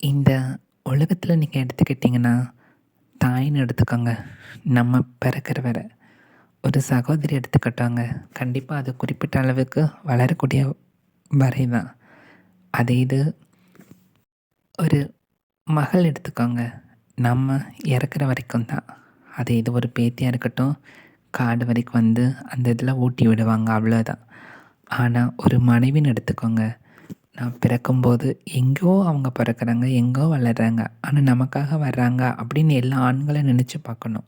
இந்த உலகத்தில் நீங்கள் எடுத்துக்கிட்டிங்கன்னா தாயின்னு எடுத்துக்கோங்க. நம்ம பிறக்கிற வரை. ஒரு சகோதரி எடுத்துக்கிட்டாங்க. கண்டிப்பாக அது குறிப்பிட்ட அளவுக்கு வளரக்கூடிய வரை தான் அதே இது ஒரு மகள் எடுத்துக்கோங்க. நம்ம இறக்குற வரைக்கும் தான். அதே இது ஒரு பேத்தியாக இருக்கட்டும் காடு வரைக்கும் வந்து அந்த இதில் ஊட்டி விடுவாங்க அவ்வளோதான் ஆனால் ஒரு மனைவின்னு எடுத்துக்கோங்க. நான் பிறக்கும்போது எங்கேயோ அவங்க பிறக்குறாங்க எங்கோ வளர்கிறாங்க ஆனால் நமக்காக வர்றாங்க அப்படின்னு எல்லா ஆண்களும் நினச்சி பார்க்கணும்.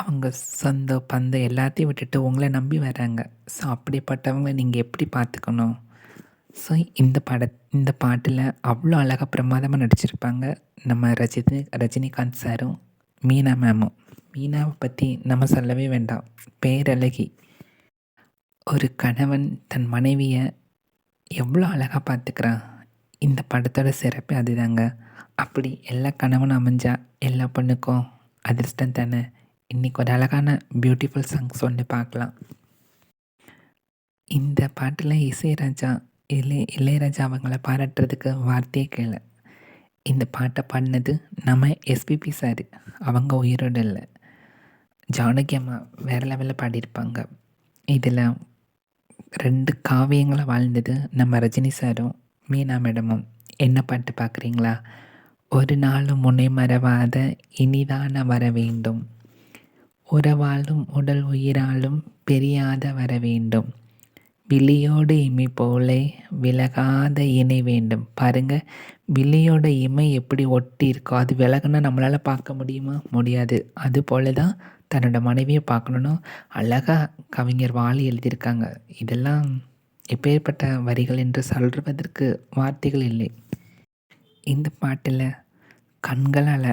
அவங்க சொந்த பந்தம் எல்லாத்தையும் விட்டுட்டு உங்களை நம்பி வர்றாங்க. ஸோ அப்படிப்பட்டவங்கள நீங்கள் எப்படி பார்த்துக்கணும்? ஸோ இந்த பட இந்த பாட்டில் அவ்வளோ அழகாக பிரமாதமாக நடிச்சிருப்பாங்க நம்ம ரஜினி ரஜினிகாந்த் சாரும் மீனா மேமும். மீனாவை பற்றி நம்ம சொல்லவே வேண்டாம். பேரழகி. ஒரு கணவன் தன் மனைவியை எவ்வளோ அழகாக பார்த்துக்கிறான் இந்த படத்தோட சிறப்பு அதுதாங்க. அப்படி எல்லா கணவன் அமைஞ்சா எல்லா பொண்ணுக்கும் அதிர்ஷ்டம் தானே. இன்றைக்கி ஒரு அழகான பியூட்டிஃபுல் சாங்ஸ் ஒன்று பார்க்கலாம். இந்த பாட்டில் இசைராஜா இளைய இளையராஜா அவங்கள பாராட்டுறதுக்கு வார்த்தையே கேளு. இந்த பாட்டை பாடினது நம்ம எஸ்பிபி சார் அவங்க உயிரோடு இல்லை. ஜானகி அம்மா வேறு லெவலில் பாடியிருப்பாங்க. இதில் ரெண்டு காவியங்களை வாழ்ந்தது நம்ம ரஜினி சாரும் மீனா மேடமும். என்ன பாட்டு பார்க்குறீங்களா ஒரு நாளும் முனை மறவாத இனிதான வர வேண்டும். உறவாலும் உடல் உயிராலும் பெரியாத வர வேண்டும். விழியோடு இமை போலே விலகாத இணை வேண்டும். பாருங்க விழியோட இமை எப்படி ஒட்டி இருக்கோ அது விலகுன்னா நம்மளால் பார்க்க முடியுமா? முடியாது. அது போல தான் தன்னோட மனைவியை பார்க்கணுன்னு அழகாக கவிஞர் வாலி எழுதியிருக்காங்க. இதெல்லாம் எப்பேற்பட்ட வரிகள் என்று சொல்வதற்கு வார்த்தைகள் இல்லை. இந்த பாட்டில் கண்களால்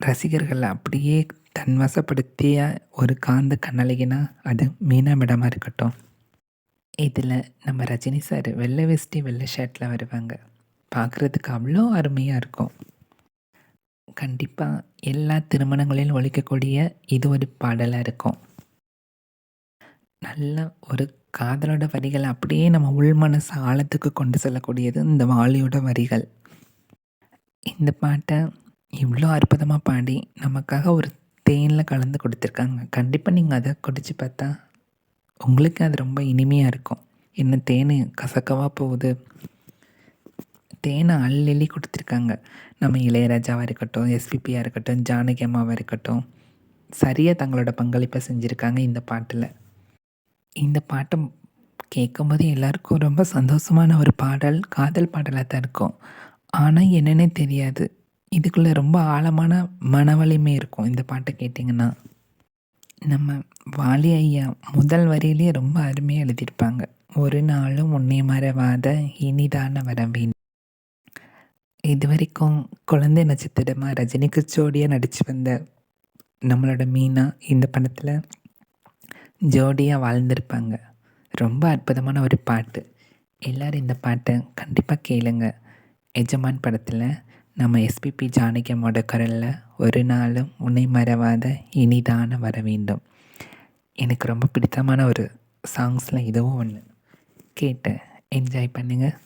ரசிகர்களை அப்படியே தன்வசப்படுத்திய ஒரு காந்த கண்ணழகினா அது மீனா மேடமாக இருக்கட்டும். இதில் நம்ம ரஜினி சார் வெள்ளை வெஸ்டி வெள்ளை ஷர்ட்டில் வருவாங்க. பார்க்குறதுக்கு அவ்வளோ அருமையாக இருக்கும். கண்டிப்பாக எல்லா திருமணங்களிலும் ஒழிக்கக்கூடிய இது ஒரு பாடலாக இருக்கும். நல்ல ஒரு காதலோட வரிகள் அப்படியே நம்ம உள்மனசு ஆழத்துக்கு கொண்டு செல்லக்கூடியது இந்த வாலியோட வரிகள். இந்த பாட்டை இவ்வளோ அற்புதமாக பாடி நமக்காக ஒரு தேனில் கலந்து கொடுத்துருக்காங்க. கண்டிப்பாக நீங்கள் அதை குடித்து பார்த்தா உங்களுக்கு அது ரொம்ப இனிமையாக இருக்கும். என்ன தேன் கசக்கவாக போகுது. தேனை அள்ளி கொடுத்துருக்காங்க. நம்ம இளையராஜாவாக இருக்கட்டும் எஸ்பிபியாக இருக்கட்டும் ஜானகி அம்மாவாக இருக்கட்டும் சரியாக தங்களோட பங்களிப்பை செஞ்சுருக்காங்க இந்த பாட்டில். இந்த பாட்டை கேட்கும்போது எல்லாருக்கும் ரொம்ப சந்தோஷமான ஒரு பாடல் காதல் பாடலாக தான் இருக்கும். ஆனால் என்னன்னே தெரியாது. இதுக்குள்ளே ரொம்ப ஆழமான மனவலிமை இருக்கும் இந்த பாட்டை கேட்டிங்கன்னா. நம்ம வாலி ஐயா முதல் வரியிலே ரொம்ப அருமையாக எழுதியிருப்பாங்க. ஒரு நாளும் உன்னை மறவாத இனிதான வரவேன். இது வரைக்கும் குழந்தை நட்சத்திரமாக ரஜினிக்கு ஜோடியாக நடித்து வந்த நம்மளோட மீனா இந்த படத்தில் ஜோடியாக வாழ்ந்திருப்பாங்க. ரொம்ப அற்புதமான ஒரு பாட்டு. எல்லோரும் இந்த பாட்டை கண்டிப்பாக கேளுங்க. எஜமான் படத்தில் நம்ம எஸ்பிபி ஜானகியம்மோட குரலில் ஒரு நாளும் உன்னை மறவாத இனிதான வர வேண்டும். எனக்கு ரொம்ப பிடித்தமான ஒரு சாங்ஸில் இதுவும் ஒன்று கேட்டு என்ஜாய் பண்ணுங்கள்